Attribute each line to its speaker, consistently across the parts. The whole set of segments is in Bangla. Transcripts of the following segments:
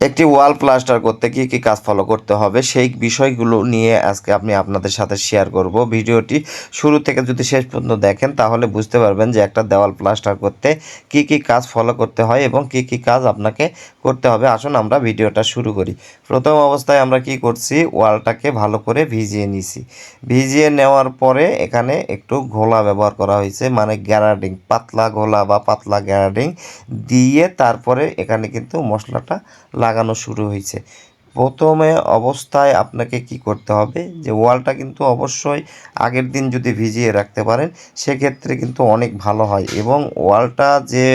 Speaker 1: একটি ওয়াল প্লাস্টার করতে কি কি কাজ ফলো করতে হবে, সেই বিষয়গুলো নিয়ে আজকে আমি আপনাদের সাথে শেয়ার করব। ভিডিওটি শুরু থেকে যদি শেষ পর্যন্ত দেখেন, তাহলে বুঝতে পারবেন যে একটা দেওয়াল প্লাস্টার করতে কি কি কাজ ফলো করতে হয় এবং কি কি কাজ আপনাকে করতে হবে। আসুন আমরা ভিডিওটা শুরু করি। প্রথম অবস্থায় আমরা কি করছি? ওয়ালটাকে ভালো করে ভিজিয়ে নিছি। ভিজিয়ে নেওয়ার পরে এখানে একটু ঘোলা ব্যবহার করা হয়েছে মানে গ্যারাডিং, পাতলা ঘোলা বা পাতলা গ্যারাডিং দিয়ে তারপরে এখানে কিন্তু মশলাটা লাগানো শুরু হয়েছে। প্রথমে অবস্থায় আপনাকে কি করতে হবে? যে ওয়ালটা কিন্তু অবশ্যই আগের দিন যদি ভিজিয়ে রাখতে পারেন, সেক্ষেত্রে কিন্তু অনেক ভালো হয় এবং ওয়ালটা যে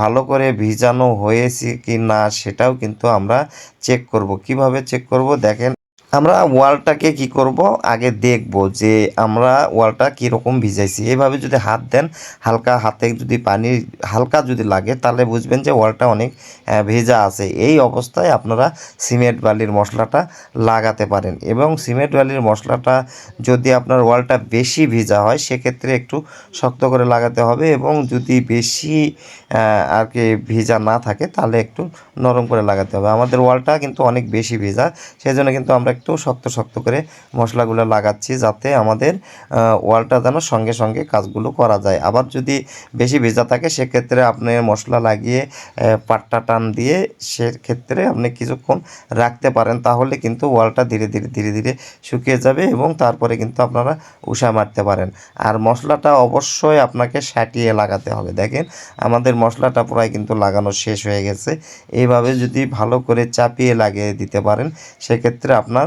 Speaker 1: ভালো করে ভিজানো হয়েছে কি না সেটাও কিন্তু আমরা চেক করব। কীভাবে চেক করব? দেখেন আমরা ওয়ালটাকে কি করব? আগে দেখব যে আমরা ওয়ালটা কীরকম ভিজাইছি। এভাবে যদি হাত দেন, হালকা হাতে যদি পানি, হালকা যদি লাগে, তাহলে বুঝবেন যে ওয়ালটা অনেক ভেজা আছে। এই অবস্থায় আপনারা সিমেন্ট বালির মশলাটা লাগাতে পারেন এবং সিমেন্ট বালির মশলাটা যদি আপনার ওয়ালটা বেশি ভেজা হয়, সেক্ষেত্রে একটু শক্ত করে লাগাতে হবে এবং যদি বেশি আর কি ভেজা না থাকে, তাহলে একটু নরম করে লাগাতে হবে। আমাদের ওয়ালটা কিন্তু অনেক বেশি ভেজা সেই জন্য কিন্তু আমরা একটু শক্ত শক্ত করে মশলাগুলো লাগাচ্ছি যাতে আমাদের ওয়ালটা যেন সঙ্গে সঙ্গে কাজগুলো করা যায়। আবার যদি বেশি ভেজা থাকে, সেক্ষেত্রে আপনি মশলা লাগিয়ে পাট্টা টান দিয়ে সেক্ষেত্রে আপনি কিছুক্ষণ রাখতে পারেন, তাহলে কিন্তু ওয়ালটা ধীরে ধীরে ধীরে ধীরে শুকিয়ে যাবে এবং তারপরে কিন্তু আপনারা উষা মারতে পারেন। আর মশলাটা অবশ্যই আপনাকে সাটিয়ে লাগাতে হবে। দেখেন, আমাদের মশলাটা প্রায় কিন্তু লাগানো শেষ হয়ে গেছে। এইভাবে যদি ভালো করে চাপিয়ে লাগিয়ে দিতে পারেন, সেক্ষেত্রে আপনার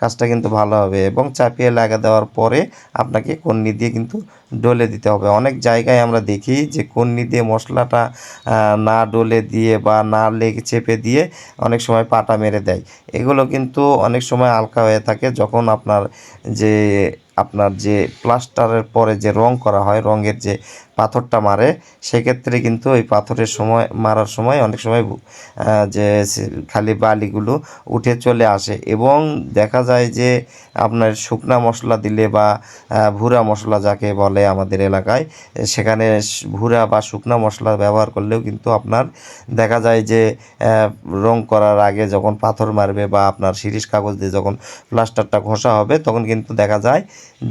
Speaker 1: কাজটা কিন্তু ভালো হবে এবং চাপিয়ে লাগা দেওয়ার পরে আপনাকে কন্নি দিয়ে কিন্তু ডলে দিতে হবে। অনেক জায়গায় আমরা দেখি যে কন্নি দিয়ে মশলাটা না ডলে দিয়ে বা না লেগে চেপে দিয়ে অনেক সময় পাটা মেরে দেয়। এগুলো কিন্তু অনেক সময় হালকা হয়ে থাকে যখন আপনার যে আপনার যে প্লাস্টারের পরে যে রং করা হয়, রঙের যে পাথরটা মারে, সেক্ষেত্রে কিন্তু ওই পাথরের সময়, মারার সময় অনেক সময় যে খালি বালিগুলো উঠে চলে আসে এবং দেখা যায় যে আপনার শুকনা মশলা দিলে বা ভুরা মশলা যাকে বলে আমাদের এলাকায় সেখানে ভুরা বা শুকনা মশলা ব্যবহার করলেও কিন্তু আপনার দেখা যায় যে রং করার আগে যখন পাথর মারবে বা আপনার শিরিষ কাগজ দিয়ে যখন প্লাস্টারটা ঘষা হবে, তখন কিন্তু দেখা যায়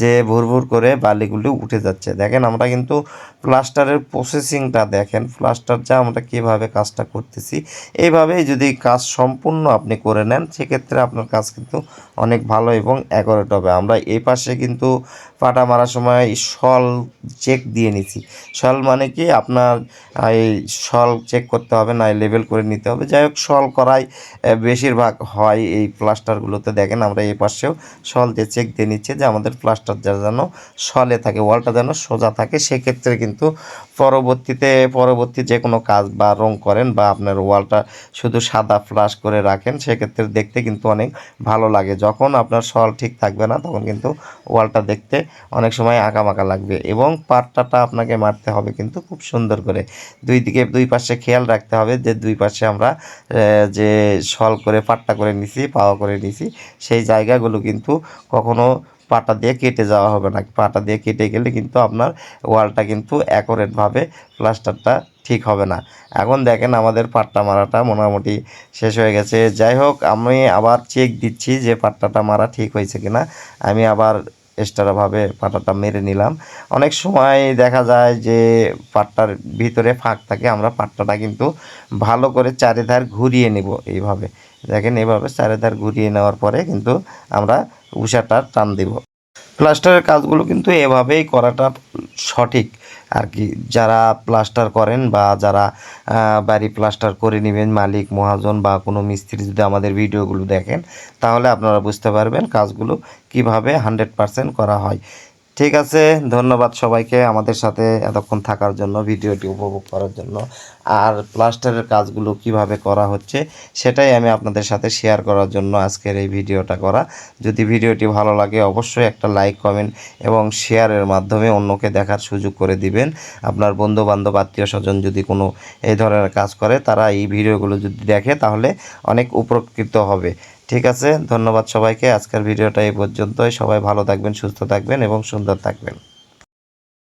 Speaker 1: যে ভুর ভুর করে বালিগুলি উঠে যাচ্ছে। দেখেন আমরা কিন্তু প্লাস্টারের প্রসেসিংটা দেখেন, প্লাস্টার যা আমরা কীভাবে কাজটা করতেছি, এইভাবেই যদি কাজ সম্পূর্ণ আপনি করে নেন, সেক্ষেত্রে আপনার কাজ কিন্তু অনেক ভালো এবং অ্যাকোরেট হবে। আমরা এই পাশে কিন্তু পাটা মারার সময় শল চেক দিয়ে নিছি। শল মানে কি? আপনার এই শল চেক করতে হবে না লেভেল করে নিতে হবে। যাই হোক, শল করাই বেশিরভাগ হয় এই প্লাস্টারগুলোতে দেখেন, আমরা এই পাশেও শল দিয়ে চেক দিয়ে নিচ্ছে যে আমাদের প্লাস্টার যা যেন শলে থাকে, ওয়ালটা যেন সোজা থাকে, সেক্ষেত্রে কিন্তু পরবর্তীতে, পরবর্তী যে কোনো কাজ বা রং করেন বা আপনার ওয়ালটা শুধু সাদা ফ্লাশ করে রাখেন, সেক্ষেত্রে দেখতে কিন্তু অনেক ভালো লাগে। যখন আপনার সল ঠিক থাকবে না, তখন কিন্তু ওয়ালটা দেখতে অনেক সময় আঁকামাকা লাগবে এবং পাট্টাটা আপনাকে মারতে হবে কিন্তু খুব সুন্দর করে। দুই দিকে, দুই পাশে খেয়াল রাখতে হবে যে দুই পাশে আমরা যে সল করে, পাট্টা করে নিছি, পাওয়া করে নিছি, সেই জায়গাগুলো কিন্তু কখনো পাটা দিয়ে কেটে যাওয়া হবে না পাটা দিয়ে কেটে গেলে কিন্তু আপনার ওয়ালটা কিন্তু অ্যাকোরেটভাবে প্লাস্টারটা ঠিক হবে না। এখন দেখেন আমাদের পাট্টা মারাটা মোটামুটি শেষ হয়ে গেছে। যাই হোক, আমি আবার চেক দিচ্ছি যে পাট্টাটা মারা ঠিক হয়েছে কিনা। আমি আবার এক্সট্রাভাবে পাটাটা মেরে নিলাম। অনেক সময় দেখা যায় যে পাটটার ভিতরে ফাঁক থাকে, আমরা পাটটাটা কিন্তু ভালো করে চারিধার ঘুরিয়ে নেব এইভাবে। দেখেন, এইভাবে চারিধার ঘুরিয়ে নেওয়ার পরে কিন্তু আমরা উষাটা টান দিব। প্লাস্টারের কাজগুলো কিন্তু এভাবেই করাটা সঠিক। আর কি, যারা প্লাস্টার করেন বা যারা বাড়ি প্লাস্টার করে নেবেন মালিক, মহাজন বা কোনো মিস্ত্রি যদি আমাদের ভিডিওগুলো দেখেন, তাহলে আপনারা বুঝতে পারবেন কাজগুলো কীভাবে হান্ড্রেড পারসেন্ট করা হয়। ঠিক আছে, ধন্যবাদ সবাইকে আমাদের সাথে এতক্ষণ থাকার জন্য, ভিডিওটি উপভোগ করার জন্য। আর প্লাস্টারের কাজগুলো কীভাবে করা হচ্ছে, সেটাই আমি আপনাদের সাথে শেয়ার করার জন্য আজকের এই ভিডিওটা করা। যদি ভিডিওটি ভালো লাগে, অবশ্যই একটা লাইক কমেন্ট এবং শেয়ারের মাধ্যমে অন্যকে দেখার সুযোগ করে দিবেন। আপনার বন্ধু বান্ধব আত্মীয় স্বজন যদি কোনো এই ধরনের কাজ করে, তারা এই ভিডিওগুলো যদি দেখে, তাহলে অনেক উপকৃত হবে। ঠিক আছে? ধন্যবাদ সবাইকে। আজকের ভিডিওটা এই পর্যন্তই। সবাই ভালো থাকবেন, সুস্থ থাকবেন এবং সুন্দর থাকবেন।